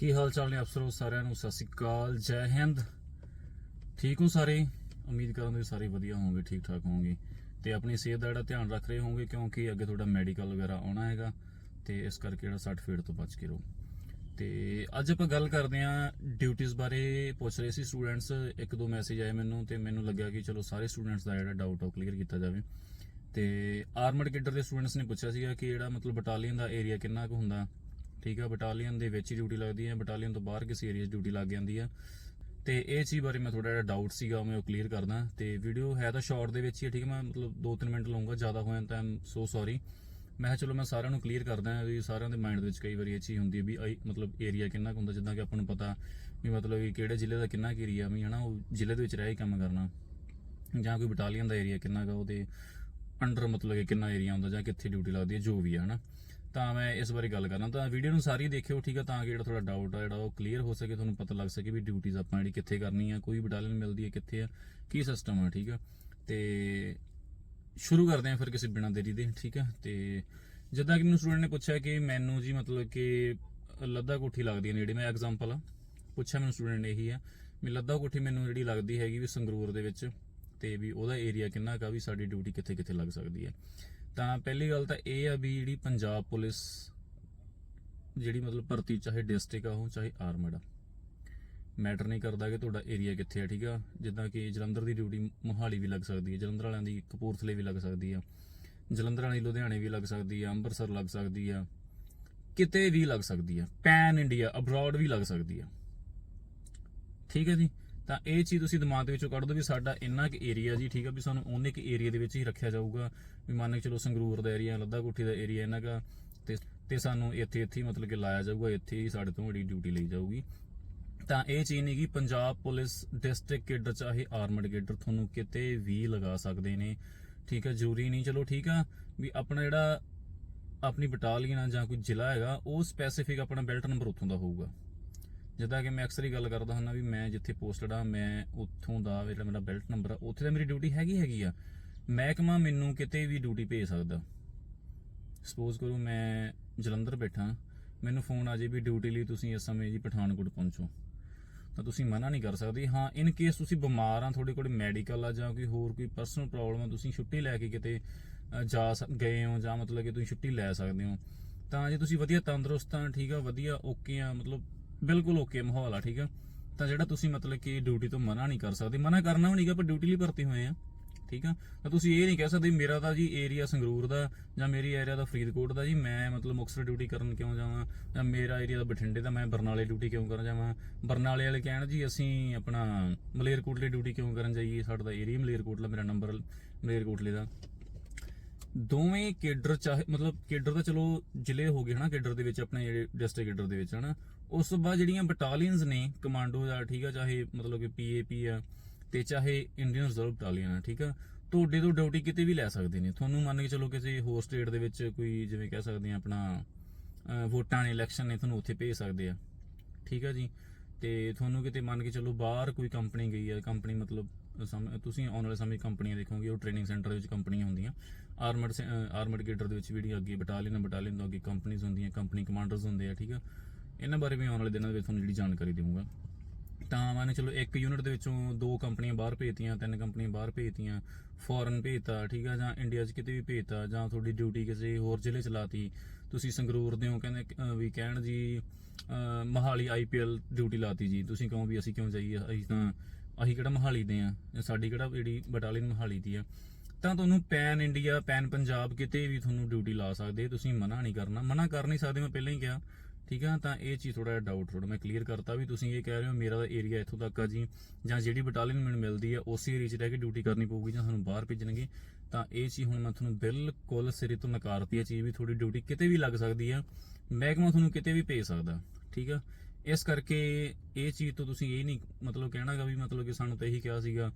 ਕੀ ਹਾਲ ਚਾਲ ਨੇ ਅਫਸਰੋ ਸਾਰਿਆਂ ਨੂੰ? ਸਤਿ ਸ਼੍ਰੀ ਅਕਾਲ, ਜੈ ਹਿੰਦ। ਠੀਕ ਹੋ ਸਾਰੇ? ਉਮੀਦ ਕਰਾਂ ਤੁਸੀਂ ਸਾਰੇ ਵਧੀਆ ਹੋਵੋਗੇ, ਠੀਕ ਠਾਕ ਹੋਵੋਗੇ। ਤੇ ਆਪਣੀ ਸਿਹਤ ਦਾ ਜਿਹੜਾ ਧਿਆਨ ਰੱਖ ਰਹੇ ਹੋਵੋਗੇ, ਕਿਉਂਕਿ ਅੱਗੇ ਤੁਹਾਡਾ ਮੈਡੀਕਲ ਵਗੈਰਾ ਆਉਣਾ ਹੈਗਾ, ਤੇ ਇਸ ਕਰਕੇ ਜਿਹੜਾ ਸੱਟ ਫੇੜ ਤੋਂ ਬਚ ਕੇ ਰਹੋ। ਤੇ ਅੱਜ ਆਪਾਂ ਗੱਲ ਕਰਦੇ ਆਂ ਡਿਊਟੀਆਂ ਬਾਰੇ। ਪੁੱਛ ਰਹੇ ਸੀ ਸਟੂਡੈਂਟਸ ਇੱਕ ਦੋ ਮੈਸੇਜ ਆਏ ਮੈਨੂੰ, ਤੇ ਮੈਨੂੰ ਲੱਗਿਆ ਕਿ ਚਲੋ ਸਾਰੇ ਸਟੂਡੈਂਟਸ ਦਾ ਜਿਹੜਾ ਡਾਊਟ ਉਹ ਕਲੀਅਰ ਕੀਤਾ ਜਾਵੇ। ਤੇ ਆਰਮਡ ਕੈਡਰ ਦੇ ਸਟੂਡੈਂਟਸ ਨੇ ਪੁੱਛਿਆ ਸੀਗਾ ਕਿ ਜਿਹੜਾ ਮਤਲਬ ਬਟਾਲੀਅਨ ਦਾ ਏਰੀਆ ਕਿੰਨਾ ਕੁ ਹੁੰਦਾ ਠੀਕ ਆ ਬਟਾਲੀਅਨ ਦੇ ਵਿੱਚ ਹੀ ਡਿਊਟੀ ਲੱਗਦੀ ਹੈ ਬਟਾਲੀਅਨ ਤੋਂ ਬਾਹਰ ਕਿਸੇ ਏਰੀਆ 'ਚ ਡਿਊਟੀ ਲੱਗ ਜਾਂਦੀ ਆ। ਤੇ ਇਹ ਚੀਜ਼ ਬਾਰੇ ਮੈਂ ਥੋੜਾ ਜਿਹਾ ਡਾਊਟ ਸੀਗਾ ਮੈਂ ਉਹ ਕਲੀਅਰ ਕਰਦਾ। ਤੇ ਵੀਡੀਓ ਹੈ ਤਾਂ ਸ਼ਾਰਟ ਦੇ ਵਿੱਚ ਹੀ ਹੈ ਠੀਕ ਹੈ ਮੈਂ ਮਤਲਬ 2-3 ਮਿੰਟ ਲਵਾਂਗਾ ਜ਼ਿਆਦਾ ਹੋਇਆ ਜਾਂਦਾ ਤਾਂ ਸੋ ਸੌਰੀ ਮੈਂ ਕਿਹਾ ਚਲੋ ਮੈਂ ਸਾਰਿਆਂ ਨੂੰ ਕਲੀਅਰ ਕਰਦਾ ਵੀ ਸਾਰਿਆਂ ਦੇ ਮਾਈਂਡ ਦੇ ਵਿੱਚ ਕਈ ਵਾਰੀ ਇਹ ਚੀਜ਼ ਹੁੰਦੀ ਹੈ ਵੀ ਆਈ- ਮਤਲਬ ਏਰੀਆ ਕਿੰਨਾ ਕੁ ਹੁੰਦਾ, ਜਿੱਦਾਂ ਕਿ ਆਪਾਂ ਨੂੰ ਪਤਾ ਵੀ ਮਤਲਬ ਕਿ ਕਿਹੜੇ ਜ਼ਿਲ੍ਹੇ ਦਾ ਕਿੰਨਾ ਕੁ ਏਰੀਆ ਵੀ ਹਨਾ, ਉਹ ਜ਼ਿਲ੍ਹੇ ਦੇ ਵਿੱਚ ਰਹਿ ਕੇ ਕੰਮ ਕਰਨਾ। ਜਾਂ ਕੋਈ ਬਟਾਲੀਅਨ ਦਾ ਏਰੀਆ ਕਿੰਨਾ ਗਾ ਉਹਦੇ ਅੰਡਰ ਮਤਲਬ ਕਿ ਕਿੰਨਾ ਏਰੀਆ ਹੁੰਦਾ, ਜਾਂ ਕਿੱਥੇ ਡਿਊਟੀ ਲੱਗਦੀ ਹੈ ਜੋ ਵੀ ਹੈ ਹਨਾ। ਤਾਂ ਮੈਂ ਇਸ ਬਾਰੇ ਗੱਲ ਕਰਨਾ ਤਾਂ ਵੀਡੀਓ ਨੂੰ ਸਾਰੀ ਦੇਖਿਓ, ਠੀਕ ਆ? ਤਾਂ ਕਿ ਜਿਹੜਾ ਤੁਹਾਡਾ ਡਾਊਟ ਆ, ਜਿਹੜਾ ਉਹ ਕਲੀਅਰ ਹੋ ਸਕੇ, ਤੁਹਾਨੂੰ ਪਤਾ ਲੱਗ ਸਕੇ ਵੀ ਡਿਊਟੀਆਂ ਆਪਾਂ ਜਿਹੜੀ ਕਿੱਥੇ ਕਰਨੀ ਆ, ਕੋਈ ਬਟਾਲੀਅਨ ਮਿਲਦੀ ਹੈ ਕਿੱਥੇ ਆ, ਕੀ ਸਿਸਟਮ ਆ, ਠੀਕ ਆ? ਤੇ ਸ਼ੁਰੂ ਕਰਦੇ ਹਾਂ ਫਿਰ ਕਿਸੇ ਬਿਨਾਂ ਦੇਰੀ ਦੇ, ਠੀਕ ਆ? ਤੇ ਜਿੱਦਾਂ ਕਿ ਮੈਨੂੰ ਸਟੂਡੈਂਟ ਨੇ ਪੁੱਛਿਆ ਕਿ ਮੈਨੂੰ ਜੀ ਮਤਲਬ ਕਿ ਲੱਦਾ ਕੋਠੀ ਲੱਗਦੀ ਹੈ ਨੇੜੇ, ਮੈਂ ਐਗਜ਼ਾਮਪਲ ਆ, ਪੁੱਛਿਆ ਮੈਨੂੰ ਸਟੂਡੈਂਟ ਨੇ ਇਹੀ ਆ, ਵੀ ਲੱਦਾ ਕੋਠੀ ਮੈਨੂੰ ਜਿਹੜੀ ਲੱਗਦੀ ਹੈਗੀ ਵੀ ਸੰਗਰੂਰ ਦੇ ਵਿੱਚ, ਤੇ ਵੀ ਉਹਦਾ ਏਰੀਆ ਕਿੰਨਾ ਕਾ ਵੀ ਸਾਡੀ ਡਿਊਟੀ ਕਿੱਥੇ ਕਿੱਥੇ ਲੱਗ ਸਕਦੀ ਹੈ ਤਾਂ ਪਹਿਲੀ ਗੱਲ ਤਾਂ ਇਹ ਆ ਵੀ ਜਿਹੜੀ ਪੰਜਾਬ ਪੁਲਿਸ ਜਿਹੜੀ ਮਤਲਬ ਭਰਤੀ ਚਾਹੇ ਡਿਸਟ੍ਰਿਕਟ ਆ, ਉਹ ਚਾਹੇ ਆਰਮਡ ਆ। ਮੈਟਰ ਨਹੀਂ ਕਰਦਾ ਕਿ ਤੁਹਾਡਾ ਏਰੀਆ ਕਿੱਥੇ ਆ, ਠੀਕ ਆ? ਜਿੱਦਾਂ ਕਿ ਜਲੰਧਰ ਦੀ ਡਿਊਟੀ ਮੋਹਾਲੀ ਵੀ ਲੱਗ ਸਕਦੀ ਹੈ ਜਲੰਧਰ ਵਾਲਿਆਂ ਦੀ ਕਪੂਰਥਲੇ ਵੀ ਲੱਗ ਸਕਦੀ ਆ। ਜਲੰਧਰ ਵਾਲੀ ਲੁਧਿਆਣੇ ਵੀ ਲੱਗ ਸਕਦੀ ਆ, ਅੰਮ੍ਰਿਤਸਰ ਲੱਗ ਸਕਦੀ ਆ। ਕਿਤੇ ਵੀ ਲੱਗ ਸਕਦੀ ਆ। ਪੈਨ ਇੰਡੀਆ ਅਬਰੋਡ ਵੀ ਲੱਗ ਸਕਦੀ ਆ। ਠੀਕ ਹੈ ਜੀ? ਤਾਂ ਇਹ ਚੀਜ਼ ਤੁਸੀਂ ਦਿਮਾਗ ਦੇ ਵਿੱਚੋਂ ਕੱਢ ਦਿਓ ਵੀ ਸਾਡਾ ਇੰਨਾ ਕੁ ਏਰੀਆ ਜੀ, ਠੀਕ ਆ, ਵੀ ਸਾਨੂੰ ਉਹਨੇ ਕੁ ਏਰੀਆ ਦੇ ਵਿੱਚ ਹੀ ਰੱਖਿਆ ਜਾਊਗਾ। ਵੀ ਮੰਨ ਕੇ ਚਲੋ ਸੰਗਰੂਰ ਦਾ ਏਰੀਆ ਲੱਦਾ ਕੋਠੀ ਦਾ ਏਰੀਆ ਇਹਨਾਂ ਦਾ ਤੇ ਤੇ ਸਾਨੂੰ ਇੱਥੇ ਇੱਥੇ ਹੀ ਮਤਲਬ ਕਿ ਲਾਇਆ ਜਾਊਗਾ, ਇੱਥੇ ਹੀ ਸਾਡੇ ਤੋਂ ਵੱਡੀ ਡਿਊਟੀ ਲਈ ਜਾਊਗੀ। ਤਾਂ ਇਹ ਚੀਜ਼ ਨਹੀਂ ਕਿ ਪੰਜਾਬ ਪੁਲਿਸ ਡਿਸਟ੍ਰਿਕਟ ਕੇਡਰ ਚਾਹੇ ਆਰਮਡ ਕੇਡਰ ਤੁਹਾਨੂੰ ਕਿਤੇ ਵੀ ਲਗਾ ਸਕਦੇ ਨੇ। ਠੀਕ ਹੈ ਜ਼ਰੂਰੀ ਨਹੀਂ, ਚਲੋ ਠੀਕ ਆ, ਵੀ ਆਪਣਾ ਜਿਹੜਾ ਆਪਣੀ ਬਟਾਲੀਅਨ ਆ ਜਾਂ ਕੋਈ ਜ਼ਿਲ੍ਹਾ ਹੈਗਾ, ਉਹ ਸਪੈਸੀਫਿਕ ਆਪਣਾ ਬੈਲਟ ਨੰਬਰ ਉੱਥੋਂ ਦਾ ਹੋਊਗਾ। ਜਿੱਦਾਂ ਕਿ ਮੈਂ ਅਕਸਰ ਹੀ ਗੱਲ ਕਰਦਾ ਹੁੰਦਾ ਵੀ ਮੈਂ ਜਿੱਥੇ ਪੋਸਟਡ ਆ, ਮੈਂ ਉੱਥੋਂ ਦਾ ਜਿਹੜਾ ਮੇਰਾ ਬੈਲਟ ਨੰਬਰ ਆ, ਉੱਥੇ ਤਾਂ ਮੇਰੀ ਡਿਊਟੀ ਹੈਗੀ ਹੈਗੀ ਆ। ਮਹਿਕਮਾ ਮੈਨੂੰ ਕਿਤੇ ਵੀ ਡਿਊਟੀ ਭੇਜ ਸਕਦਾ। ਸਪੋਜ਼ ਕਰੋ ਮੈਂ ਜਲੰਧਰ ਬੈਠਾ, ਮੈਨੂੰ ਫੋਨ ਆ ਜੇ ਵੀ ਡਿਊਟੀ ਲਈ ਤੁਸੀਂ ਇਸ ਸਮੇਂ ਜੀ ਪਠਾਨਕੋਟ ਪਹੁੰਚੋ। ਤਾਂ ਤੁਸੀਂ ਮਨਾ ਨਹੀਂ ਕਰ ਸਕਦੇ, ਹਾਂ ਇਨ ਕੇਸ ਤੁਸੀਂ ਬਿਮਾਰ ਆ, ਤੁਹਾਡੇ ਕੋਲ ਮੈਡੀਕਲ ਆ ਜਾਂ ਕੋਈ ਹੋਰ ਕੋਈ ਪਰਸਨਲ ਪ੍ਰੋਬਲਮ ਆ, ਤੁਸੀਂ ਛੁੱਟੀ ਲੈ ਕੇ ਕਿਤੇ ਜਾ ਸਕ- ਗਏ ਹੋ ਜਾਂ ਮਤਲਬ ਕਿ ਤੁਸੀਂ ਛੁੱਟੀ ਲੈ ਸਕਦੇ ਹੋ। ਤਾਂ ਜੇ ਤੁਸੀਂ ਵਧੀਆ ਤੰਦਰੁਸਤ ਆ, ਠੀਕ ਆ, ਵਧੀਆ ਓਕੇ ਆ, ਮਤਲਬ ਬਿਲਕੁਲ ਓਕੇ ਮਾਹੌਲ ਆ, ਠੀਕ ਆ? ਤਾਂ ਜਿਹੜਾ ਤੁਸੀਂ ਮਤਲਬ ਕਿ ਡਿਊਟੀ ਤੋਂ ਮਨਾ ਨਹੀਂ ਕਰ ਸਕਦੇ, ਮਨਾ ਕਰਨਾ ਵੀ ਨਹੀਂਗਾ, ਪਰ ਡਿਊਟੀ ਲਈ ਭਰਤੀ ਹੋਏ ਆ, ਠੀਕ ਆ? ਤਾਂ ਤੁਸੀਂ ਇਹ ਨਹੀਂ ਕਹਿ ਸਕਦੇ ਮੇਰਾ ਤਾਂ ਜੀ ਏਰੀਆ ਸੰਗਰੂਰ ਦਾ, ਜਾਂ ਮੇਰੀ ਏਰੀਆ ਦਾ ਫਰੀਦਕੋਟ ਦਾ ਜੀ, ਮੈਂ ਮਤਲਬ ਮੁਕਤਸਰ ਡਿਊਟੀ ਕਰਨ ਕਿਉਂ ਜਾਵਾਂ? ਜਾਂ ਮੇਰਾ ਏਰੀਆ ਦਾ ਬਠਿੰਡੇ ਦਾ ਮੈਂ ਬਰਨਾਲੇ ਡਿਊਟੀ ਕਿਉਂ ਕਰਨ ਜਾਵਾਂ? ਬਰਨਾਲੇ ਵਾਲੇ ਕਹਿਣ ਜੀ ਅਸੀਂ ਆਪਣਾ ਮਲੇਰਕੋਟਲੇ ਡਿਊਟੀ ਕਿਉਂ ਕਰਨ ਜਾਈਏ? ਸਾਡਾ ਤਾਂ ਏਰੀਆ ਮਲੇਰਕੋਟਲਾ ਮੇਰਾ ਨੰਬਰ ਮਲੇਰਕੋਟਲੇ ਦਾ। ਦੋਵੇਂ ਕੇਡਰ ਚਾਹੇ, ਮਤਲਬ ਕੇਡਰ ਤਾਂ ਚਲੋ ਜ਼ਿਲ੍ਹੇ ਹੋ ਗਏ ਹਨਾ, ਕੇਡਰ ਦੇ ਵਿੱਚ ਆਪਣੇ ਜਿਹੜੇ ਡਿਸਟ੍ਰਿਕਟ ਕੇਡਰ ਦੇ ਵਿੱਚ ਹਨਾ। ਉਸ ਤੋਂ ਬਾਅਦ ਜਿਹੜੀਆਂ ਬਟਾਲੀਅਨਸ ਨੇ ਕਮਾਂਡੋ ਦਾ, ਠੀਕ ਆ, ਚਾਹੇ ਮਤਲਬ ਕਿ ਪੀਏਪੀ ਆ, ਤੇ ਚਾਹੇ ਇੰਡੀਅਨ ਰਿਜ਼ਰਵ ਬਟਾਲੀਅਨ ਆ, ਠੀਕ ਆ, ਤੁਹਾਡੇ ਤੋਂ ਡਿਊਟੀ ਕਿਤੇ ਵੀ ਲੈ ਸਕਦੇ ਨੇ। ਤੁਹਾਨੂੰ ਮੰਨ ਕੇ ਚਲੋ ਕਿਸੇ ਹੋਰ ਸਟੇਟ ਦੇ ਵਿੱਚ ਕੋਈ ਜਿਵੇਂ ਕਹਿ ਸਕਦੇ ਆ ਆਪਣਾ ਵੋਟਾਂ ਨੇ ਇਲੈਕਸ਼ਨ ਨੇ, ਤੁਹਾਨੂੰ ਉੱਥੇ ਭੇਜ ਸਕਦੇ ਆ, ਠੀਕ ਆ ਜੀ। ਤੇ ਤੁਹਾਨੂੰ ਕਿਤੇ ਮੰਨ ਕੇ ਚਲੋ ਬਾਹਰ ਕੋਈ ਕੰਪਨੀ ਗਈ ਆ ਕੰਪਨੀ ਮਤਲਬ ਸਮ- ਤੁਸੀਂ ਆਉਣ ਵਾਲੇ ਸਮੇਂ 'ਚ ਕੰਪਨੀਆਂ ਦੇਖੋਗੇ, ਉਹ ਟ੍ਰੇਨਿੰਗ ਸੈਂਟਰ ਦੇ ਵਿੱਚ ਕੰਪਨੀਆਂ ਹੁੰਦੀਆਂ। ਆਰਮਡ ਆਰਮਡ ਗੇਟਰ ਦੇ ਵਿੱਚ ਵੀ ਜਿਹੜੀ ਅੱਗੇ ਬਟਾਲੀਅਨ ਬਟਾਲੀਅਨ ਤੋਂ ਅੱਗੇ ਕੰਪਨੀਆਂ ਹੁੰਦੀਆਂ ਕੰਪਨੀ ਕਮਾਂਡਰਸ ਹੁੰਦੇ ਆ, ਠੀਕ ਆ। ਇਹਨਾਂ ਬਾਰੇ ਵੀ ਆਉਣ ਵਾਲੇ ਦਿਨਾਂ ਦੇ ਵਿੱਚ ਤੁਹਾਨੂੰ ਜਿਹੜੀ ਜਾਣਕਾਰੀ ਦੇਵਾਂਗਾ। ਤਾਂ ਮੰਨ ਚਲੋ ਇੱਕ ਯੂਨਿਟ ਦੇ ਵਿੱਚੋਂ ਦੋ ਕੰਪਨੀਆਂ ਬਾਹਰ ਭੇਜਤੀਆਂ, ਤਿੰਨ ਕੰਪਨੀਆਂ ਬਾਹਰ ਭੇਜਤੀਆਂ ਫੋਰਨ ਭੇਜਤਾ, ਠੀਕ ਆ, ਜਾਂ ਇੰਡੀਆ 'ਚ ਕਿਤੇ ਵੀ ਭੇਜਤਾ, ਜਾਂ ਤੁਹਾਡੀ ਡਿਊਟੀ ਕਿਸੇ ਹੋਰ ਜ਼ਿਲ੍ਹੇ 'ਚ ਲਾਤੀ। ਤੁਸੀਂ ਸੰਗਰੂਰ ਦੇ ਹੋ, ਕਹਿੰਦੇ ਵੀ ਕਹਿਣ ਜੀ, ਅਹ ਮਹਾਲੀ ਆਈਪੀਐਲ ਡਿਊਟੀ ਲਾਤੀ ਜੀ। ਤੁਸੀਂ ਕਹੋ ਵੀ ਅਸੀਂ ਕਿਉਂ ਜਾਈਏ? ਅਸੀਂ ਤਾਂ, ਅਸੀਂ ਕਿਹੜਾ ਮਹਾਲੀ ਦੇ ਆ ਸਾਡੀ ਕਿਹੜਾ ਜਿਹੜੀ ਬਟਾਲੀਅਨ ਮਹਾਲੀ ਦੀ ਆ? ਤਾਂ ਤੁਹਾਨੂੰ ਪੈਨ ਇੰਡੀਆ ਪੈਨ ਪੰਜਾਬ ਕਿਤੇ ਵੀ ਤੁਹਾਨੂੰ ਡਿਊਟੀ ਲਾ ਸਕਦੇ। ਤੁਸੀਂ ਮਨਾ ਨਹੀਂ ਕਰਨਾ। ਮਨਾ ਕਰ ਨਹੀਂ ਸਕਦੇ, ਮੈਂ ਪਹਿਲਾਂ ਹੀ ਕਿਹਾ। ਠੀਕ ਆ, ਤਾਂ ਇਹ ਚੀਜ਼ ਥੋੜਾ ਜਿਹਾ ਡਾਊਟ ਥੋੜਾ ਮੈਂ ਕਲੀਅਰ ਕਰਤਾ ਵੀ ਤੁਸੀਂ ਇਹ ਕਹਿ ਰਹੇ ਹੋ ਮੇਰਾ ਏਰੀਆ ਇੱਥੋਂ ਤੱਕ ਆ ਜੀ, ਜਾਂ ਜਿਹੜੀ ਬਟਾਲੀਅਨ ਮੈਨੂੰ ਮਿਲਦੀ ਆ, ਉਸੇ ਏਰੀਆ 'ਚ ਰਹਿ ਕੇ ਡਿਊਟੀ ਕਰਨੀ ਪਊਗੀ ਜਾਂ ਸਾਨੂੰ ਬਾਹਰ ਭੇਜਣਗੇ, ਤਾਂ ਇਹ ਚੀਜ਼ ਹੁਣ ਮੈਂ ਤੁਹਾਨੂੰ ਬਿਲਕੁਲ ਸਿਰੇ ਤੋਂ ਨਕਾਰਤੀ ਹੈ ਚੀਜ਼ ਵੀ ਤੁਹਾਡੀ ਡਿਊਟੀ ਕਿਤੇ ਵੀ ਲੱਗ ਸਕਦੀ ਆ, ਮਹਿਕਮਾ ਤੁਹਾਨੂੰ ਕਿਤੇ ਵੀ ਭੇਜ ਸਕਦਾ, ਠੀਕ ਆ। ਇਸ ਕਰਕੇ ਇਹ ਚੀਜ਼ ਤੋਂ ਤੁਸੀਂ ਇਹ ਨਹੀਂ ਮਤਲਬ ਕਹਿਣਾਗਾ ਵੀ ਮਤਲਬ ਕਿ ਸਾਨੂੰ ਤਾਂ ਇਹੀ ਕਿਹਾ ਸੀਗਾ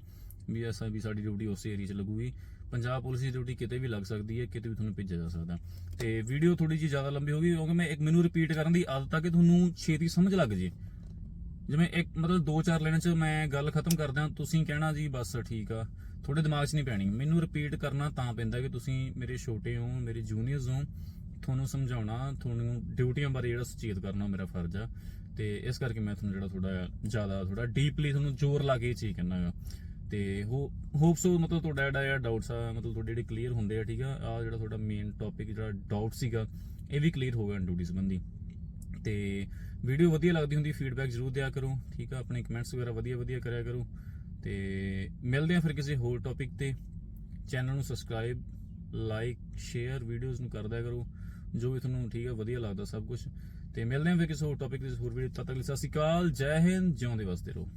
ਵੀ ਐਸਾ ਵੀ ਸਾਡੀ ਡਿਊਟੀ ਉਸੇ ਏਰੀਆ 'ਚ ਲੱਗੂਗੀ। ਪੰਜਾਬ ਪੁਲਿਸ ਦੀ ਡਿਊਟੀ ਕਿਤੇ ਵੀ ਲੱਗ ਸਕਦੀ ਹੈ, ਕਿਤੇ ਵੀ ਤੁਹਾਨੂੰ ਭੇਜਿਆ ਜਾ ਸਕਦਾ। ਤੇ ਵੀਡੀਓ ਥੋੜੀ ਜਿਹੀ ਜ਼ਿਆਦਾ ਲੰਬੀ ਹੋ ਗਈ, ਕਿਉਂਕਿ ਮੈਂ ਇੱਕ ਮੈਨੂੰ ਰਿਪੀਟ ਕਰਨ ਦੀ ਆਦਤ ਆ ਕਿ ਤੁਹਾਨੂੰ ਛੇਤੀ ਸਮਝ ਲੱਗ ਜੇ। ਜਿਵੇਂ ਇੱਕ, ਮਤਲਬ ਦੋ ਚਾਰ ਲਾਈਨਾਂ 'ਚ ਮੈਂ ਗੱਲ ਖਤਮ ਕਰਦਾ, ਤੁਸੀਂ ਕਹਿਣਾ ਜੀ ਬਸ ਠੀਕ ਆ, ਤੁਹਾਡੇ ਦਿਮਾਗ 'ਚ ਨਹੀਂ ਪੈਣੀ। ਮੈਨੂੰ ਰਿਪੀਟ ਕਰਨਾ ਤਾਂ ਪੈਂਦਾ ਕਿ ਤੁਸੀਂ ਮੇਰੇ ਛੋਟੇ ਹੋ, ਮੇਰੇ ਜੂਨੀਅਰਸ ਹੋ, ਤੁਹਾਨੂੰ ਸਮਝਾਉਣਾ, ਤੁਹਾਨੂੰ ਡਿਊਟੀਆਂ ਬਾਰੇ ਜਿਹੜਾ ਸੁਚੇਤ ਕਰਨਾ ਮੇਰਾ ਫਰਜ਼ ਆ। ਤੇ ਇਸ ਕਰਕੇ ਮੈਂ ਤੁਹਾਨੂੰ ਜਿਹੜਾ ਥੋੜਾ ਜ਼ਿਆਦਾ ਥੋੜਾ ਡੀਪਲੀ ਤੁਹਾਨੂੰ ਜ਼ੋਰ ਲਾ ਕੇ ਇਹ ਚੀਜ਼ ਕਹਿਣਾਗਾ ਤੇ ਹੋ ਹੋਪ ਸੋ ਮਤਲਬ ਤੁਹਾਡਾ ਜਿਹੜਾ ਡਾਊਟਸ ਆ, ਮਤਲਬ ਤੁਹਾਡੇ ਜਿਹੜੇ ਕਲੀਅਰ ਹੁੰਦੇ ਆ, ਠੀਕ ਆ? ਆ ਜਿਹੜਾ ਤੁਹਾਡਾ ਮੇਨ ਟੌਪਿਕ ਜਿਹੜਾ ਡਾਊਟ ਸੀਗਾ, ਇਹ ਵੀ ਕਲੀਅਰ ਹੋ ਗਿਆ ਡਿਊਟੀ ਸੰਬੰਧੀ। ਤੇ ਵੀਡੀਓ ਵਧੀਆ ਲੱਗਦੀ ਹੁੰਦੀ ਫੀਡਬੈਕ ਜ਼ਰੂਰ ਦਿਆ ਕਰੋ, ਠੀਕ ਆ? ਆਪਣੇ ਕਮੈਂਟਸ ਵਗੈਰਾ ਵਧੀਆ ਵਧੀਆ ਕਰਿਆ ਕਰੋ। ਤੇ ਮਿਲਦੇ ਆ ਫਿਰ ਕਿਸੇ ਹੋਰ ਟੌਪਿਕ ਤੇ। ਚੈਨਲ ਨੂੰ ਸਬਸਕ੍ਰਾਈਬ ਲਾਈਕ ਸ਼ੇਅਰ ਵੀਡੀਓਜ਼ ਨੂੰ ਕਰਦਿਆ ਕਰੋ। ਜੋ ਵੀ ਤੁਹਾਨੂੰ ਠੀਕ ਆ, ਵਧੀਆ ਲੱਗਦਾ ਸਭ ਕੁਝ ਤੇ ਮਿਲਦੇ ਆ ਫਿਰ ਕਿਸੇ ਹੋਰ ਟੌਪਿਕ ਤੇ ਹੋਰ ਵੀਡੀਓ ਤਦ ਤੱਕ ਲਈ ਸਤਿ ਸ਼੍ਰੀ ਅਕਾਲ, ਜੈ ਹਿੰਦ, ਜਿਉਂਦੇ ਵਸਦੇ ਰਹੋ।